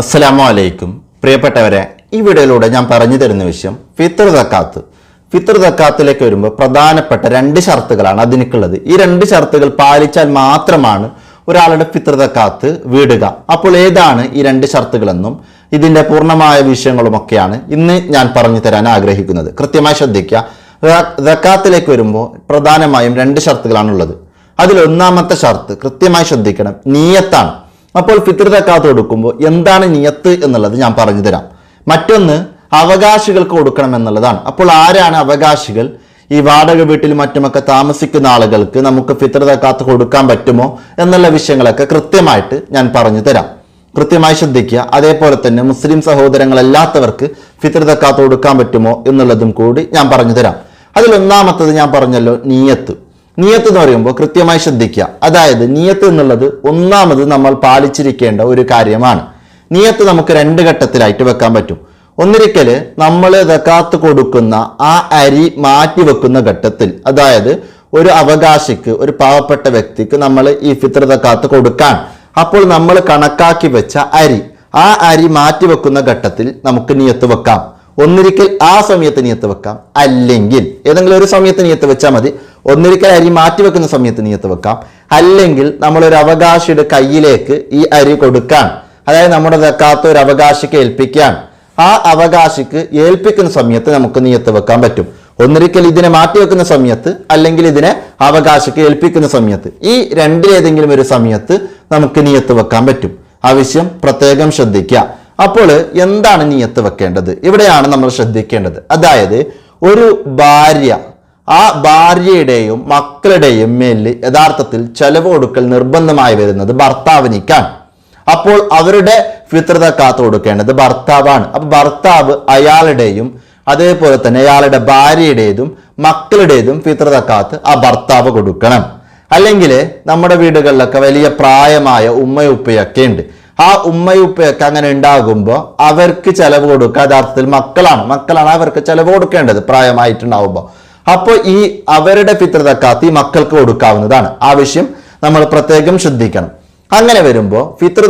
അസ്സലാമു അലൈക്കും പ്രിയപ്പെട്ടവരെ ഈ വീഡിയോയിലൂടെ ഞാൻ പറഞ്ഞു തരുന്ന വിഷയം ഫിത്തർ തക്കാത്ത് ഫിത്തർ തക്കാത്തിലേക്ക് വരുമ്പോൾ പ്രധാനപ്പെട്ട രണ്ട് ഷർത്തുകളാണ് അതിനൊക്കെയുള്ളത് ഈ രണ്ട് ഷർത്തുകൾ പാലിച്ചാൽ മാത്രമാണ് ഒരാളുടെ ഫിത്തർ തക്കാത്ത് വീടുക. അപ്പോൾ ഏതാണ് ഈ രണ്ട് ഷർത്തുകളെന്നും ഇതിന്റെ പൂർണമായ വിഷയങ്ങളുമൊക്കെയാണ് ഇന്ന് ഞാൻ പറഞ്ഞു തരാൻ ആഗ്രഹിക്കുന്നത്. കൃത്യമായി ശ്രദ്ധിക്കുക. ദക്കാത്തിലേക്ക് വരുമ്പോൾ പ്രധാനമായും രണ്ട് ഷർത്തുകളാണുള്ളത്. അതിൽ ഒന്നാമത്തെ ഷർത്ത് കൃത്യമായി ശ്രദ്ധിക്കണം. നീയത്താണ്. അപ്പോൾ ഫിത്തർ തക്കാത്ത് കൊടുക്കുമ്പോൾ എന്താണ് നിയത്ത് എന്നുള്ളത് ഞാൻ പറഞ്ഞു തരാം. മറ്റൊന്ന് അവകാശികൾക്ക് കൊടുക്കണം എന്നുള്ളതാണ്. അപ്പോൾ ആരാണ് അവകാശികൾ? ഈ വാടക വീട്ടിൽ മറ്റുമൊക്കെ താമസിക്കുന്ന ആളുകൾക്ക് നമുക്ക് ഫിത്തർ തക്കാത്ത് കൊടുക്കാൻ പറ്റുമോ എന്നുള്ള വിഷയങ്ങളൊക്കെ കൃത്യമായിട്ട് ഞാൻ പറഞ്ഞു തരാം. കൃത്യമായി ശ്രദ്ധിക്കുക. അതേപോലെ തന്നെ മുസ്ലിം സഹോദരങ്ങളല്ലാത്തവർക്ക് ഫിത്തർ തക്കാത്ത് കൊടുക്കാൻ പറ്റുമോ എന്നുള്ളതും കൂടി ഞാൻ പറഞ്ഞു തരാം. അതിൽ ഒന്നാമത്തത് ഞാൻ പറഞ്ഞല്ലോ നീയത്ത്. നിയത്ത് എന്ന് പറയുമ്പോൾ കൃത്യമായി ശ്രദ്ധിക്കുക. അതായത് നിയത്ത് എന്നുള്ളത് ഒന്നാമത് നമ്മൾ പാലിച്ചിരിക്കേണ്ട ഒരു കാര്യമാണ്. നിയത്ത് നമുക്ക് രണ്ട് ഘട്ടത്തിലായിട്ട് വെക്കാൻ പറ്റും. ഒന്നിരിക്കൽ നമ്മൾ ദക്കാത്ത് കൊടുക്കുന്ന ആ അരി മാറ്റി വെക്കുന്ന ഘട്ടത്തിൽ അതായത് ഒരു അവകാശിക്ക് ഒരു പാവപ്പെട്ട വ്യക്തിക്ക് നമ്മൾ ഈ ഫിത്ര ദക്കാത്ത് കൊടുക്കാൻ. അപ്പോൾ നമ്മൾ കണക്കാക്കി വെച്ച അരി ആ അരി മാറ്റി വെക്കുന്ന ഘട്ടത്തിൽ നമുക്ക് നിയത്ത് വെക്കാം. ഒന്നിരിക്കൽ ആ സമയത്ത് നിയത്ത് വെക്കാം. അല്ലെങ്കിൽ ഏതെങ്കിലും ഒരു സമയത്ത് നിയത്ത് വെച്ചാൽ മതി. ഒന്നിരിക്കൽ അരി മാറ്റി വെക്കുന്ന സമയത്ത് നീയത്ത് വെക്കാം. അല്ലെങ്കിൽ നമ്മളൊരു അവകാശിയുടെ കയ്യിലേക്ക് ഈ അരി കൊടുക്കാൻ അതായത് നമ്മുടെ തക്കാത്ത ഒരു അവകാശിക്ക് ഏൽപ്പിക്കാൻ ആ അവകാശിക്ക് ഏൽപ്പിക്കുന്ന സമയത്ത് നമുക്ക് നീയത്ത് വെക്കാൻ പറ്റും. ഒന്നിരിക്കൽ ഇതിനെ മാറ്റി വെക്കുന്ന സമയത്ത് അല്ലെങ്കിൽ ഇതിനെ അവകാശിക്ക് ഏൽപ്പിക്കുന്ന സമയത്ത് ഈ രണ്ടിലേതെങ്കിലും ഒരു സമയത്ത് നമുക്ക് നീയത്ത് വെക്കാൻ പറ്റും. ആവശ്യം പ്രത്യേകം ശ്രദ്ധിക്കുക. അപ്പോൾ എന്താണ് നീയത്ത് വെക്കേണ്ടത്? ഇവിടെയാണ് നമ്മൾ ശ്രദ്ധിക്കേണ്ടത്. അതായത് ഒരു ഭാര്യ ആ ഭാര്യയുടെയും മക്കളുടെയും മേലിൽ യഥാർത്ഥത്തിൽ ചെലവ് കൊടുക്കൽ നിർബന്ധമായി വരുന്നത് ഭർത്താവിനിക്കാൻ അപ്പോൾ അവരുടെ ഫിത്രത കാത്തു കൊടുക്കേണ്ടത് ഭർത്താവാണ്. അപ്പൊ ഭർത്താവ് അയാളുടെയും അതേപോലെ തന്നെ അയാളുടെ ഭാര്യയുടേതും മക്കളുടേതും ഫിത്രത കാത്ത് ആ ഭർത്താവ് കൊടുക്കണം. അല്ലെങ്കിൽ നമ്മുടെ വീടുകളിലൊക്കെ വലിയ പ്രായമായ ഉമ്മയുപ്പയൊക്കെ ഉണ്ട്. ആ ഉമ്മയുപ്പയൊക്കെ അങ്ങനെ ഉണ്ടാകുമ്പോൾ അവർക്ക് ചെലവ് കൊടുക്കുക യഥാർത്ഥത്തിൽ മക്കളാണ്. മക്കളാണ് അവർക്ക് ചെലവ് കൊടുക്കേണ്ടത് പ്രായമായിട്ടുണ്ടാവുമ്പോൾ അപ്പോൾ ഈ അവരുടെ തക്കാത്ത് ഈ മക്കൾക്ക് കൊടുക്കാവുന്നതാണ്. ആവശ്യം നമ്മൾ പ്രത്യേകം ശ്രദ്ധിക്കണം. അങ്ങനെ വരുമ്പോൾ ഫിത്ര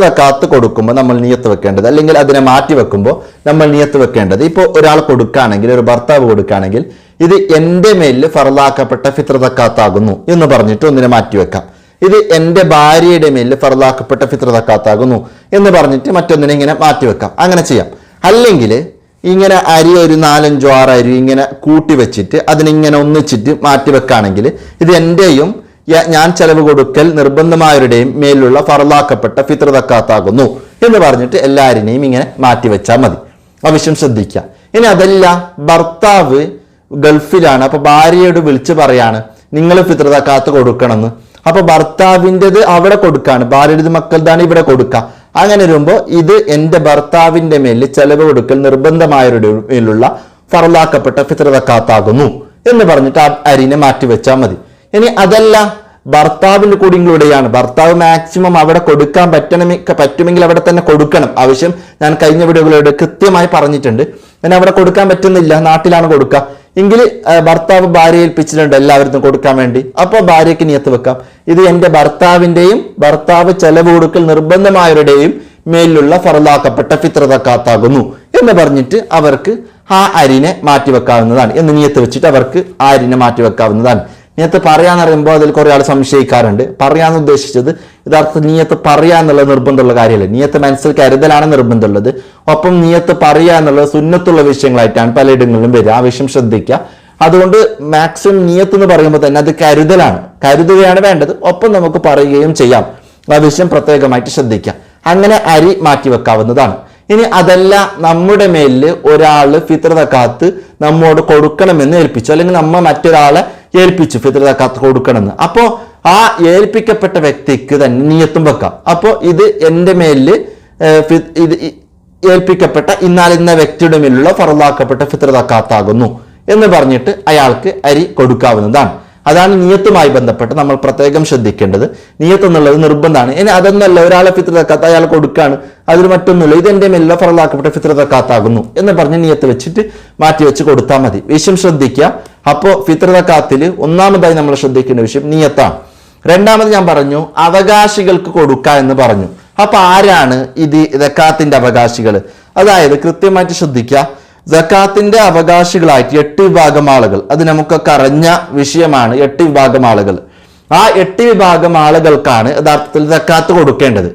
കൊടുക്കുമ്പോൾ നമ്മൾ നിയത്ത് വെക്കേണ്ടത് അല്ലെങ്കിൽ അതിനെ മാറ്റി വെക്കുമ്പോൾ നമ്മൾ നിയത്ത് വെക്കേണ്ടത്. ഇപ്പോൾ ഒരാൾ കൊടുക്കുകയാണെങ്കിൽ ഒരു ഭർത്താവ് കൊടുക്കുകയാണെങ്കിൽ ഇത് എന്റെ മേലിൽ ഫറലാക്കപ്പെട്ട ഫിത്ര തക്കാത്താകുന്നു എന്ന് പറഞ്ഞിട്ട് ഒന്നിനെ മാറ്റി വെക്കാം. ഇത് എന്റെ ഭാര്യയുടെ മേലിൽ ഫറലാക്കപ്പെട്ട ഫിത്ര തക്കാത്താകുന്നു എന്ന് പറഞ്ഞിട്ട് മറ്റൊന്നിനെ ഇങ്ങനെ മാറ്റി വെക്കാം. അങ്ങനെ ചെയ്യാം. അല്ലെങ്കിൽ ഇങ്ങനെ അരി ഒരു നാലഞ്ചോ ആറ് അരി ഇങ്ങനെ കൂട്ടി വെച്ചിട്ട് അതിനിങ്ങനെ ഒന്നിച്ചിട്ട് മാറ്റി വെക്കുകയാണെങ്കിൽ ഇത് എന്റെയും ഞാൻ ചെലവ് കൊടുക്കൽ നിർബന്ധമായവരുടെയും മേലുള്ള ഫറലാക്കപ്പെട്ട ഫിത്ര തക്കാത്താകുന്നു എന്ന് പറഞ്ഞിട്ട് എല്ലാവരിനെയും ഇങ്ങനെ മാറ്റി വെച്ചാൽ മതി. ആവശ്യം ശ്രദ്ധിക്കുക ഇനി അതല്ല ഭർത്താവ് ഗൾഫിലാണ് അപ്പോൾ ഭാര്യയോട് വിളിച്ച് പറയാണ് നിങ്ങൾ ഫിത്ര തക്കാത്ത് കൊടുക്കണമെന്ന്. അപ്പൊ ഭർത്താവിന്റെത് അവിടെ കൊടുക്കാണ് ഭാര്യയുടെ മക്കളുടെ ഇവിടെ കൊടുക്കുക അങ്ങനെ വരുമ്പോൾ ഇത് എന്റെ ഭർത്താവിന്റെ മേലിൽ ചെലവ് കൊടുക്കൽ നിർബന്ധമായവരുടെ മേലുള്ള ഫറലാക്കപ്പെട്ട ഫിത്രതക്കാത്താകുന്നു എന്ന് പറഞ്ഞിട്ട് ആ അരിനെ മാറ്റിവെച്ചാൽ മതി. ഇനി അതല്ല ഭർത്താവിന്റെ കൂടിയിലൂടെയാണ്. ഭർത്താവ് മാക്സിമം അവിടെ കൊടുക്കാൻ പറ്റണമെ പറ്റുമെങ്കിൽ അവിടെ തന്നെ കൊടുക്കണം. ആവശ്യം ഞാൻ കഴിഞ്ഞ വീഡിയോകളോട് കൃത്യമായി പറഞ്ഞിട്ടുണ്ട്. ഞാൻ അവിടെ കൊടുക്കാൻ പറ്റുന്നില്ല. നാട്ടിലാണ് കൊടുക്കുക. എങ്കിൽ ഭർത്താവ് ഭാര്യ ഏൽപ്പിച്ചിട്ടുണ്ട് എല്ലാവർക്കും കൊടുക്കാൻ വേണ്ടി. അപ്പോൾ ഭാര്യയ്ക്ക് നിയത്ത് വെക്കാം. ഇത് എന്റെ ഭർത്താവിന്റെയും ഭർത്താവ് ചെലവ് കൊടുക്കൽ നിർബന്ധമായവരുടെയും മേലിലുള്ള ഫറലാക്കപ്പെട്ട ഫിത്രതക്കാത്താകുന്നു എന്ന് പറഞ്ഞിട്ട് അവർക്ക് ആ അരിനെ മാറ്റി വെക്കാവുന്നതാണ് എന്ന് നിയത്ത് വെച്ചിട്ട് അവർക്ക് ആ അരിനെ മാറ്റി വെക്കാവുന്നതാണ് നിയത്ത് പറയാന്ന് പറയുമ്പോൾ അതിൽ കുറേ ആൾ സംശയിക്കാറുണ്ട്. പറയാന്ന് ഉദ്ദേശിച്ചത് യഥാർത്ഥ നീയത്ത് പറയാ എന്നുള്ള നിർബന്ധമുള്ള കാര്യമല്ല. നീയത്ത് മനസ്സിൽ കരുതലാണ് നിർബന്ധമുള്ളത്. ഒപ്പം നീയത്ത് പറയുക എന്നുള്ള സുന്നത്തുള്ള വിഷയങ്ങളായിട്ടാണ് പലയിടങ്ങളിലും വരിക. ആ വിഷയം ശ്രദ്ധിക്കുക. അതുകൊണ്ട് മാക്സിമം നീയത്ത് എന്ന് പറയുമ്പോൾ തന്നെ അത് കരുതലാണ്. കരുതുകയാണ് വേണ്ടത്. ഒപ്പം നമുക്ക് പറയുകയും ചെയ്യാം. ആ വിഷയം പ്രത്യേകമായിട്ട് ശ്രദ്ധിക്കാം അങ്ങനെ അരി മാറ്റി വെക്കാവുന്നതാണ്. ഇനി അതല്ല നമ്മുടെ മേലിൽ ഒരാൾ ഫിത്രത കാത്ത് നമ്മോട് കൊടുക്കണമെന്ന് ഏൽപ്പിച്ചു. അല്ലെങ്കിൽ നമ്മ മറ്റൊരാളെ ഏൽപ്പിച്ചു ഫിത്ര തക്കാത്ത് കൊടുക്കണമെന്ന്. അപ്പോൾ ആ ഏൽപ്പിക്കപ്പെട്ട വ്യക്തിക്ക് തന്നെ നിയത്തും വെക്കാം. അപ്പോൾ ഇത് എന്റെ മേലിൽ ഇത് ഏൽപ്പിക്കപ്പെട്ട ഏൽപ്പിക്കപ്പെട്ട ഇന്നാലിന്ന വ്യക്തിയുടെ മേലുള്ള ഫറലാക്കപ്പെട്ട ഫിത്ര തക്കാത്താകുന്നു എന്ന് പറഞ്ഞിട്ട് അയാൾക്ക് അരി കൊടുക്കാവുന്നതാണ്. അതാണ് നിയത്തുമായി ബന്ധപ്പെട്ട് നമ്മൾ പ്രത്യേകം ശ്രദ്ധിക്കേണ്ടത്. നിയത്ത് എന്നുള്ളത് നിർബന്ധമാണ്. ഇനി അതൊന്നല്ല ഒരാളെ ഫിത്ര തക്കാത്ത അയാൾ കൊടുക്കുകയാണ് അതിൽ മറ്റൊന്നുമില്ല. ഇത് എന്റെ മെല്ലെ ഫറലാക്കപ്പെട്ട ഫിത്ര തക്കാത്താകുന്നു എന്ന് പറഞ്ഞ് നിയത്ത് വെച്ചിട്ട് മാറ്റി വെച്ച് കൊടുത്താൽ മതി. വിഷയം ശ്രദ്ധിക്കുക. അപ്പോൾ ഫിത്ര തക്കാത്തിൽ ഒന്നാമതായി നമ്മൾ ശ്രദ്ധിക്കേണ്ട വിഷയം നിയത്താണ്. രണ്ടാമത് ഞാൻ പറഞ്ഞു അവകാശികൾക്ക് കൊടുക്കുക എന്ന് പറഞ്ഞു. അപ്പൊ ആരാണ് ഇത് ഇതക്കാത്തിന്റെ അവകാശികൾ അതായത് കൃത്യമായിട്ട് ശ്രദ്ധിക്കുക. ജക്കാത്തിന്റെ അവകാശികളായിട്ട് എട്ട് വിഭാഗം ആളുകൾ അത് നമുക്കൊക്കെ അറിഞ്ഞ വിഷയമാണ് എട്ട് വിഭാഗം ആളുകൾ ആ എട്ട് വിഭാഗം ആളുകൾക്കാണ് യഥാർത്ഥത്തിൽ ജക്കാത്ത് കൊടുക്കേണ്ടത്.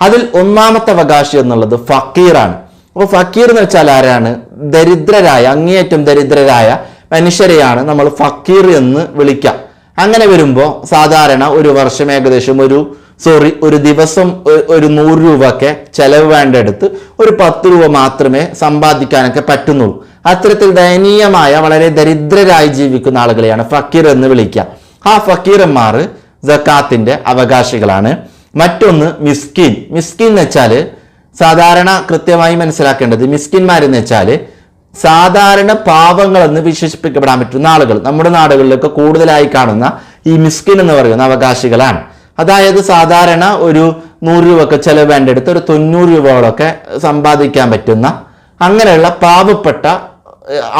അതിൽ ഒന്നാമത്തെ അവകാശി എന്നുള്ളത് ഫക്കീറാണ്. അപ്പോൾ ഫക്കീർ എന്ന് വെച്ചാൽ ആരാണ്? ദരിദ്രരായ അങ്ങേയറ്റം ദരിദ്രരായ മനുഷ്യരെയാണ് നമ്മൾ ഫക്കീർ എന്ന് വിളിക്കുക അങ്ങനെ വരുമ്പോൾ സാധാരണ ഒരു വർഷം ഏകദേശം ഒരു സോറി ഒരു ദിവസം ഒരു നൂറ് രൂപ ഒക്കെ ചെലവ് വേണ്ടെടുത്ത് ഒരു പത്ത് രൂപ മാത്രമേ സമ്പാദിക്കാനൊക്കെ പറ്റുന്നുള്ളൂ. അത്തരത്തിൽ ദയനീയമായ വളരെ ദരിദ്രരായി ജീവിക്കുന്ന ആളുകളെയാണ് ഫക്കീർ എന്ന് വിളിക്കുക. ആ ഫക്കീറന്മാർ ജക്കാത്തിന്റെ അവകാശികളാണ്. മറ്റൊന്ന് മിസ്കിൻ. മിസ്കിൻ എന്ന് വെച്ചാൽ സാധാരണ കൃത്യമായി മനസ്സിലാക്കേണ്ടത് മിസ്കിന്മാരെന്ന് വെച്ചാൽ സാധാരണ പാവങ്ങളെന്ന് വിശേഷിപ്പിക്കപ്പെടാൻ പറ്റുന്ന ആളുകൾ. നമ്മുടെ നാടുകളിലൊക്കെ കൂടുതലായി കാണുന്ന ഈ മിസ്കിൻ എന്ന് പറയുന്ന അവകാശികളാണ്. അതായത് സാധാരണ ഒരു നൂറ് രൂപയൊക്കെ ചെലവ് വേണ്ടെടുത്ത് ഒരു തൊണ്ണൂറ് രൂപകളൊക്കെ സമ്പാദിക്കാൻ പറ്റുന്ന അങ്ങനെയുള്ള പാവപ്പെട്ട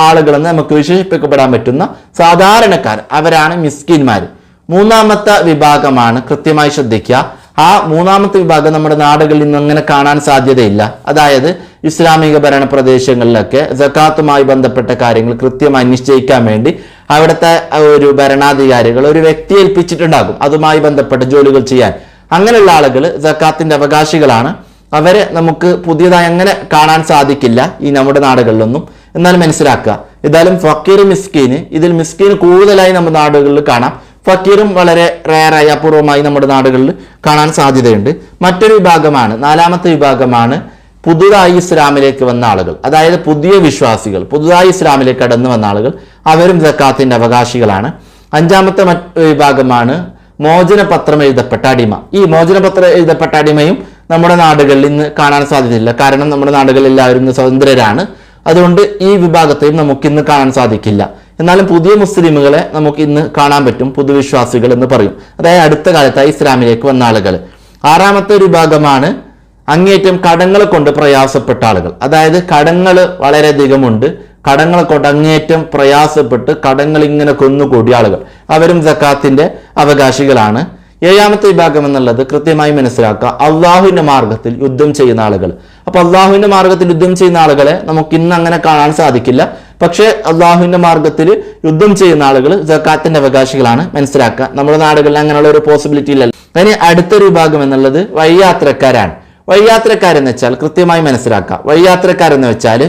ആളുകളെന്ന് നമുക്ക് വിശേഷിപ്പിക്കപ്പെടാൻ പറ്റുന്ന സാധാരണക്കാർ അവരാണ് മിസ്കിന്മാർ മൂന്നാമത്തെ വിഭാഗമാണ് കൃത്യമായി ശ്രദ്ധിക്കുക. ആ മൂന്നാമത്തെ വിഭാഗം നമ്മുടെ നാടുകളിൽ നിന്ന് അങ്ങനെ കാണാൻ സാധ്യതയില്ല. അതായത് ഇസ്ലാമിക ഭരണ പ്രദേശങ്ങളിലൊക്കെ ജക്കാത്തുമായി ബന്ധപ്പെട്ട കാര്യങ്ങൾ കൃത്യമായി നിശ്ചയിക്കാൻ വേണ്ടി അവിടുത്തെ ഒരു ഭരണാധികാരികൾ ഒരു വ്യക്തി ഏൽപ്പിച്ചിട്ടുണ്ടാകും. അതുമായി ബന്ധപ്പെട്ട ജോലികൾ ചെയ്യാൻ. അങ്ങനെയുള്ള ആളുകൾ ജക്കാത്തിന്റെ അവകാശികളാണ്. അവരെ നമുക്ക് പുതിയതായി അങ്ങനെ കാണാൻ സാധിക്കില്ല ഈ നമ്മുടെ നാടുകളിലൊന്നും. എന്നാൽ മനസ്സിലാക്കുക ഏതായാലും ഫക്കീർ മിസ്കീന് ഇതിൽ മിസ്കീന് കൂടുതലായി നമ്മുടെ നാടുകളിൽ കാണാം. ഫക്കീറും വളരെ റയറായി അപൂർവമായി നമ്മുടെ നാടുകളിൽ കാണാൻ സാധ്യതയുണ്ട്. മറ്റൊരു വിഭാഗമാണ് നാലാമത്തെ വിഭാഗമാണ് പുതുതായി ഇസ്ലാമിലേക്ക് വന്ന ആളുകൾ അതായത് പുതിയ വിശ്വാസികൾ പുതുതായി ഇസ്ലാമിലേക്ക് കടന്നു വന്ന ആളുകൾ അവരും ജക്കാത്തിന്റെ അവകാശികളാണ്. അഞ്ചാമത്തെ വിഭാഗമാണ് മോചനപത്രം എഴുതപ്പെട്ട അടിമ. ഈ മോചനപത്രം എഴുതപ്പെട്ട അടിമയും നമ്മുടെ നാടുകളിൽ ഇന്ന് കാണാൻ സാധ്യതയില്ല. കാരണം നമ്മുടെ നാടുകളിൽ എല്ലാവരും സ്വതന്ത്രരാണ്. അതുകൊണ്ട് ഈ വിഭാഗത്തെയും നമുക്ക് ഇന്ന് കാണാൻ സാധിക്കില്ല. എന്നാലും പുതിയ മുസ്ലിമുകളെ നമുക്ക് ഇന്ന് കാണാൻ പറ്റും പുതുവിശ്വാസികൾ എന്ന് പറയും. അതായത് അടുത്ത കാലത്തായി ഇസ്ലാമിലേക്ക് വന്ന ആളുകൾ. ആറാമത്തെ ഒരു വിഭാഗമാണ് അങ്ങേറ്റം കടങ്ങളെ കൊണ്ട് പ്രയാസപ്പെട്ട ആളുകൾ. അതായത് കടങ്ങൾ വളരെയധികമുണ്ട് കടങ്ങളെ കൊണ്ട് അങ്ങേറ്റം പ്രയാസപ്പെട്ട് കടങ്ങൾ ഇങ്ങനെ കൊന്നുകൂടിയ ആളുകൾ. അവരും ജക്കാത്തിന്റെ അവകാശികളാണ്. ഏഴാമത്തെ വിഭാഗം എന്നുള്ളത് കൃത്യമായി മനസ്സിലാക്കുക. അള്ളാഹുവിന്റെ മാർഗത്തിൽ യുദ്ധം ചെയ്യുന്ന ആളുകൾ. അപ്പൊ അള്ളാഹുവിന്റെ മാർഗത്തിൽ യുദ്ധം ചെയ്യുന്ന ആളുകളെ നമുക്ക് ഇന്ന് അങ്ങനെ കാണാൻ സാധിക്കില്ല. പക്ഷേ അള്ളാഹുവിന്റെ മാർഗത്തിൽ യുദ്ധം ചെയ്യുന്ന ആളുകൾ ജക്കാത്തിന്റെ അവകാശികളാണ്. മനസ്സിലാക്കുക. നമ്മുടെ നാടുകളിൽ അങ്ങനെയുള്ള ഒരു പോസിബിലിറ്റി ഇല്ലല്ലോ. അതിന് അടുത്തൊരു വിഭാഗം എന്നുള്ളത് വഴിയാത്രക്കാരാണ്. വഴിയാത്രക്കാരെന്ന് വെച്ചാൽ കൃത്യമായി മനസ്സിലാക്കുക വഴിയാത്രക്കാരെന്ന് വെച്ചാൽ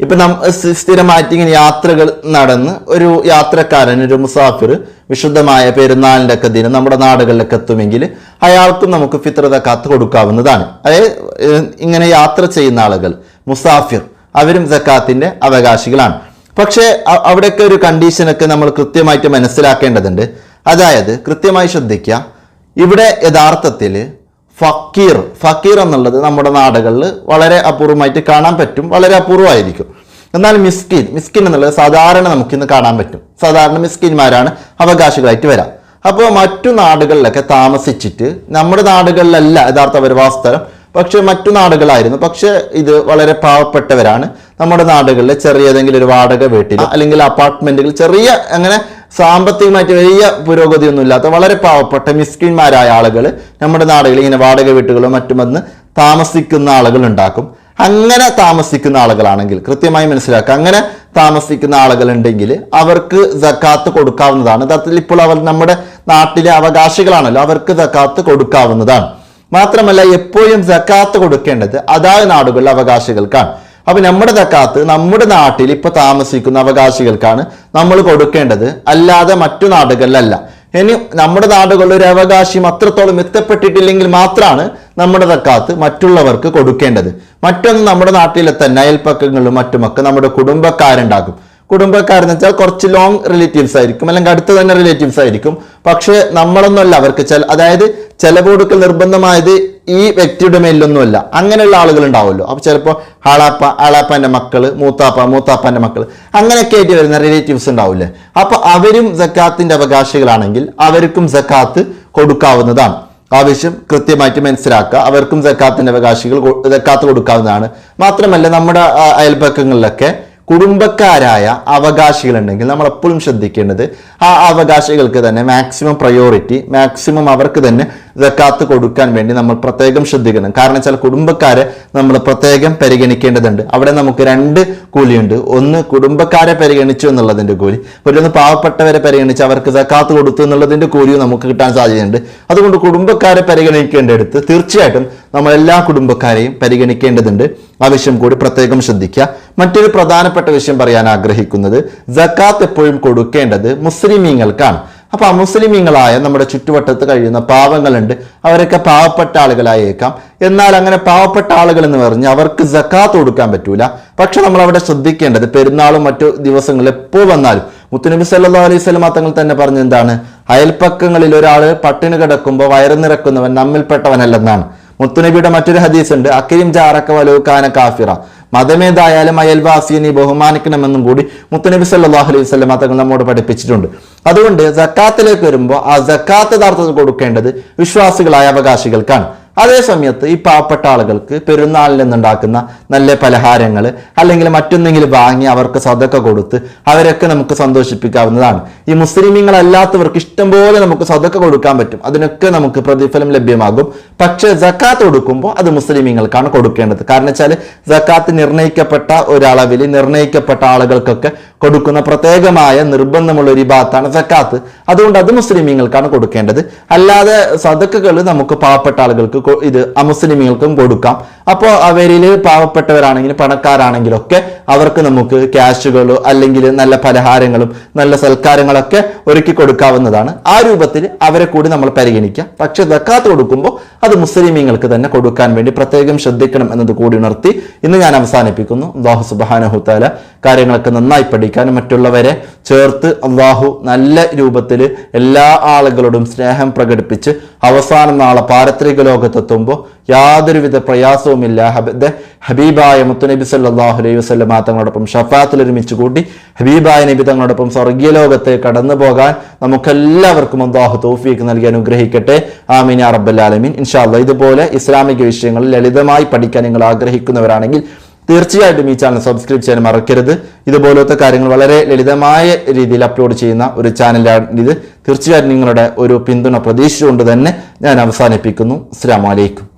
ഇപ്പം നം സ്ഥി- സ്ഥിരമായിട്ട് ഇങ്ങനെ യാത്രകൾ നടന്ന് ഒരു യാത്രക്കാരൻ ഒരു മുസാഫിർ വിശുദ്ധമായ പെരുന്നാളിന്റെ ഒക്കെ ദിനം നമ്മുടെ നാടുകളിലൊക്കെ എത്തുമെങ്കിൽ അയാൾക്കും നമുക്ക് ഫിത്ര കാത്ത് കൊടുക്കാവുന്നതാണ്. അതായത് ഇങ്ങനെ യാത്ര ചെയ്യുന്ന ആളുകൾ മുസാഫിർ അവരും സക്കാത്തിന്റെ അവകാശികളാണ്. പക്ഷേ അവിടെയൊക്കെ ഒരു കണ്ടീഷനൊക്കെ നമ്മൾ കൃത്യമായിട്ട് മനസ്സിലാക്കേണ്ടതുണ്ട്. അതായത് കൃത്യമായി ശ്രദ്ധിക്കുക ഇവിടെ യഥാർത്ഥത്തിൽ ഫക്കീർ. ഫക്കീർ എന്നുള്ളത് നമ്മുടെ നാടുകളിൽ വളരെ അപൂർവമായിട്ട് കാണാൻ പറ്റും വളരെ അപൂർവമായിരിക്കും. എന്നാൽ മിസ്കിൻ മിസ്കിൻ എന്നുള്ളത് സാധാരണ നമുക്കിന്ന് കാണാൻ പറ്റും. സാധാരണ മിസ്കിന്മാരാണ് അവകാശികളായിട്ട് വരാം. അപ്പോൾ മറ്റു നാടുകളിലൊക്കെ താമസിച്ചിട്ട് നമ്മുടെ നാടുകളിലല്ല യഥാർത്ഥ വരുവാസ്ഥലം പക്ഷേ മറ്റു നാടുകളായിരുന്നു. പക്ഷേ ഇത് വളരെ പാവപ്പെട്ടവരാണ്. നമ്മുടെ നാടുകളിൽ ചെറിയ ഏതെങ്കിലും ഒരു വാടക വീട്ടിൽ അല്ലെങ്കിൽ അപ്പാർട്ട്മെന്റുകൾ ചെറിയ അങ്ങനെ സാമ്പത്തികമായിട്ട് വലിയ പുരോഗതിയൊന്നും ഇല്ലാത്ത വളരെ പാവപ്പെട്ട മിസ്കിന്മാരായ ആളുകൾ നമ്മുടെ നാടുകളിൽ ഇങ്ങനെ വാടക വീട്ടുകളും മറ്റും വന്ന് താമസിക്കുന്ന ആളുകൾ ഉണ്ടാക്കും. അങ്ങനെ താമസിക്കുന്ന ആളുകളാണെങ്കിൽ കൃത്യമായി മനസ്സിലാക്കുക അങ്ങനെ താമസിക്കുന്ന ആളുകളുണ്ടെങ്കിൽ അവർക്ക് ജക്കാത്ത് കൊടുക്കാവുന്നതാണ്. തരത്തിൽ ഇപ്പോൾ അവർ നമ്മുടെ നാട്ടിലെ അവകാശികളാണല്ലോ അവർക്ക് ജക്കാത്ത് കൊടുക്കാവുന്നതാണ്. മാത്രമല്ല എപ്പോഴും ജക്കാത്ത് കൊടുക്കേണ്ടത് അതായ നാടുകളിലെ അവകാശികൾക്കാണ്. അപ്പൊ നമ്മുടെ തക്കാത്ത് നമ്മുടെ നാട്ടിൽ ഇപ്പൊ താമസിക്കുന്ന അവകാശികൾക്കാണ് നമ്മൾ കൊടുക്കേണ്ടത്. അല്ലാതെ മറ്റു നാടുകളിലല്ല. ഇനി നമ്മുടെ നാടുകളിൽ ഒരു അവകാശം അത്രത്തോളം എത്തപ്പെട്ടിട്ടില്ലെങ്കിൽ മാത്രമാണ് നമ്മുടെ തക്കാത്ത് മറ്റുള്ളവർക്ക് കൊടുക്കേണ്ടത്. മറ്റൊന്ന് നമ്മുടെ നാട്ടിലെ തന്നെ അയൽപ്പക്കങ്ങളിലും മറ്റുമൊക്കെ നമ്മുടെ കുടുംബക്കാരുണ്ടാകും. കുടുംബക്കാരെന്ന് വെച്ചാൽ കുറച്ച് ലോങ് റിലേറ്റീവ്സ് ആയിരിക്കും അല്ലെങ്കിൽ അടുത്ത് തന്നെ റിലേറ്റീവ്സ് ആയിരിക്കും. പക്ഷേ നമ്മളൊന്നുമല്ല അവർക്ക് ചില അതായത് ചെലവ് കൊടുക്കൽ നിർബന്ധമായത് ഈ വ്യക്തിയുടെ മേലൊന്നുമല്ല. അങ്ങനെയുള്ള ആളുകൾ ഉണ്ടാവുമല്ലോ അപ്പോൾ ചിലപ്പോൾ ആളാപ്പ ആളാപ്പാന്റെ മക്കൾ മൂത്താപ്പ മൂത്താപ്പന്റെ മക്കൾ അങ്ങനെയൊക്കെ ആയിട്ട് വരുന്ന റിലേറ്റീവ്സ് ഉണ്ടാവില്ലേ? അപ്പോൾ അവരും ജക്കാത്തിന്റെ അവകാശികളാണെങ്കിൽ അവർക്കും സക്കാത്ത് കൊടുക്കാവുന്നതാണ്. ആവശ്യം കൃത്യമായിട്ട് മനസ്സിലാക്കുക. അവർക്കും ജക്കാത്തിന്റെ അവകാശികൾ സക്കാത്ത് കൊടുക്കാവുന്നതാണ്. മാത്രമല്ല നമ്മുടെ അയൽപ്പക്കങ്ങളിലൊക്കെ കുടുംബക്കാരായ അവകാശികളുണ്ടെങ്കിൽ നമ്മൾ എപ്പോഴും ശ്രദ്ധിക്കേണ്ടത് ആ അവകാശികൾക്ക് തന്നെ മാക്സിമം പ്രയോറിറ്റി മാക്സിമം അവർക്ക് തന്നെ ജക്കാത്ത് കൊടുക്കാൻ വേണ്ടി നമ്മൾ പ്രത്യേകം ശ്രദ്ധിക്കണം. കാരണം ചില കുടുംബക്കാരെ നമ്മൾ പ്രത്യേകം പരിഗണിക്കേണ്ടതുണ്ട്. അവിടെ നമുക്ക് രണ്ട് കൂലിയുണ്ട്. ഒന്ന് കുടുംബക്കാരെ പരിഗണിച്ചു എന്നുള്ളതിന്റെ കൂലി. മറ്റൊന്ന് പാവപ്പെട്ടവരെ പരിഗണിച്ച് അവർക്ക് ജക്കാത്ത് കൊടുത്തു എന്നുള്ളതിന്റെ കൂലിയും നമുക്ക് കിട്ടാൻ സാധ്യതയുണ്ട്. അതുകൊണ്ട് കുടുംബക്കാരെ പരിഗണിക്കേണ്ടടുത്ത് തീർച്ചയായിട്ടും നമ്മൾ എല്ലാ കുടുംബക്കാരെയും പരിഗണിക്കേണ്ടതുണ്ട്. ആ വിഷയം കൂടി പ്രത്യേകം ശ്രദ്ധിക്കുക. മറ്റൊരു പ്രധാനപ്പെട്ട വിഷയം പറയാൻ ആഗ്രഹിക്കുന്നത് ജക്കാത്ത് എപ്പോഴും കൊടുക്കേണ്ടത് മുസ്ലിമീങ്ങൾക്കാണ്. അപ്പൊ അമുസ്ലിമീങ്ങളായ നമ്മുടെ ചുറ്റുവട്ടത്ത് കഴിയുന്ന പാവങ്ങളുണ്ട് അവരൊക്കെ പാവപ്പെട്ട ആളുകളായേക്കാം. എന്നാൽ അങ്ങനെ പാവപ്പെട്ട ആളുകൾ എന്ന് പറഞ്ഞ് അവർക്ക് ജക്കാത്ത് കൊടുക്കാൻ പറ്റൂല. പക്ഷെ നമ്മൾ അവിടെ ശ്രദ്ധിക്കേണ്ടത് പെരുന്നാളും മറ്റു ദിവസങ്ങളിൽ എപ്പോൾ വന്നാലും മുത്തുനബി സല്ലാ അലൈഹി സ്വലമ തങ്ങൾ തന്നെ പറഞ്ഞ എന്താണ്? അയൽപ്പക്കങ്ങളിൽ ഒരാൾ പട്ടിണി കിടക്കുമ്പോൾ വയറുനിറക്കുന്നവൻ നമ്മിൽപ്പെട്ടവനല്ലെന്നാണ്. മുത്തുനബിയുടെ മറ്റൊരു ഹദീസ് ഉണ്ട് അക്കരീം ജാറക്ക വലൂക്കാന കാഫിറ. മതമേതായാലും അയൽവാസിയെ നീ ബഹുമാനിക്കണമെന്നും കൂടി മുത്തുനബി സല്ലാഹു അലൈഹി സ്വലമ തങ്ങൾ നമ്മോട് പഠിപ്പിച്ചിട്ടുണ്ട്. അതുകൊണ്ട് ജക്കാത്തിലേക്ക് വരുമ്പോൾ ആ ജക്കാത്ത് യഥാർത്ഥത്തിൽ കൊടുക്കേണ്ടത് വിശ്വാസികളായ അവകാശികൾക്കാണ്. അതേ സമയത്ത് ഈ പാവപ്പെട്ട ആളുകൾക്ക് പെരുന്നാളിൽ നിന്നുണ്ടാക്കുന്ന നല്ല പലഹാരങ്ങൾ അല്ലെങ്കിൽ മറ്റൊന്നെങ്കിലും വാങ്ങി അവർക്ക് സതക്ക കൊടുത്ത് അവരൊക്കെ നമുക്ക് സന്തോഷിപ്പിക്കാവുന്നതാണ്. ഈ മുസ്ലിമീങ്ങളല്ലാത്തവർക്ക് ഇഷ്ടംപോലെ നമുക്ക് സതക്ക കൊടുക്കാൻ പറ്റും. അതിനൊക്കെ നമുക്ക് പ്രതിഫലം ലഭ്യമാകും. പക്ഷേ ജക്കാത്ത് കൊടുക്കുമ്പോൾ അത് മുസ്ലിമീങ്ങൾക്കാണ് കൊടുക്കേണ്ടത്. കാരണം വെച്ചാൽ ജക്കാത്ത് നിർണയിക്കപ്പെട്ട ഒരളവിൽ നിർണയിക്കപ്പെട്ട ആളുകൾക്കൊക്കെ കൊടുക്കുന്ന പ്രത്യേകമായ നിർബന്ധമുള്ള ഒരു ഭാഗത്താണ് സക്കാത്ത്. അതുകൊണ്ട് അത് മുസ്ലിമീങ്ങൾക്കാണ് കൊടുക്കേണ്ടത്. അല്ലാതെ സദക്കുകൾ നമുക്ക് പാവപ്പെട്ട ആളുകൾക്ക് ഇത് അമുസ്ലിമീങ്ങൾക്കും കൊടുക്കാം. അപ്പോൾ അവരിൽ പാവപ്പെട്ടവരാണെങ്കിലും പണക്കാരാണെങ്കിലും ഒക്കെ അവർക്ക് നമുക്ക് ക്യാഷുകളോ അല്ലെങ്കിൽ നല്ല പലഹാരങ്ങളും നല്ല സൽക്കാരങ്ങളൊക്കെ ഒരുക്കി കൊടുക്കാവുന്നതാണ്. ആ രൂപത്തിൽ അവരെ കൂടി നമ്മൾ പരിഗണിക്കാം. പക്ഷെ സക്കാത്ത് കൊടുക്കുമ്പോൾ അത് മുസ്ലിമീങ്ങൾക്ക് തന്നെ കൊടുക്കാൻ വേണ്ടി പ്രത്യേകം ശ്രദ്ധിക്കണം എന്നത് കൂടി ഉണർത്തി ഇന്ന് ഞാൻ അവസാനിപ്പിക്കുന്നു. അള്ളാഹു സുബാനഹുത്താല കാര്യങ്ങളൊക്കെ നന്നായി പഠിക്കാനും മറ്റുള്ളവരെ ചേർത്ത് അള്ളാഹു നല്ല രൂപത്തിൽ എല്ലാ ആളുകളോടും സ്നേഹം പ്രകടിപ്പിച്ച് അവസാന നാളെ പാരത്രിക ലോകത്തെത്തുമ്പോൾ യാതൊരുവിധ പ്രയാസവുമില്ല. ഹബ ഹബീബായ മുത്തുനബി സല്ലാഹു അലൈഹി വസ്ലം തങ്ങളോടൊപ്പം ഷഫാത്തിൽ ഒരുമിച്ച് കൂട്ടി ഹബീബായ നബി തങ്ങളോടൊപ്പം സ്വർഗീയ ലോകത്തെ കടന്നു പോകാൻ നമുക്കെല്ലാവർക്കും അള്ളാഹു തോഫിക്ക് നൽകി അനുഗ്രഹിക്കട്ടെ. ആമീൻ ആലമീൻ. ഇൻഷാ അല്ലാ ഇതുപോലെ ഇസ്ലാമിക വിഷയങ്ങൾ ലളിതമായി പഠിക്കാൻ നിങ്ങൾ ആഗ്രഹിക്കുന്നവരാണെങ്കിൽ തീർച്ചയായിട്ടും ഈ ചാനൽ സബ്സ്ക്രൈബ് ചെയ്യാൻ മറക്കരുത്. ഇതുപോലത്തെ കാര്യങ്ങൾ വളരെ ലളിതമായ രീതിയിൽ അപ്ലോഡ് ചെയ്യുന്ന ഒരു ചാനലാണ് ഇത്. തീർച്ചയായിട്ടും നിങ്ങളുടെ ഒരു പിന്തുണ പ്രതീക്ഷിച്ചുകൊണ്ട് തന്നെ ഞാൻ അവസാനിപ്പിക്കുന്നു. അസ്സാം വലൈക്കും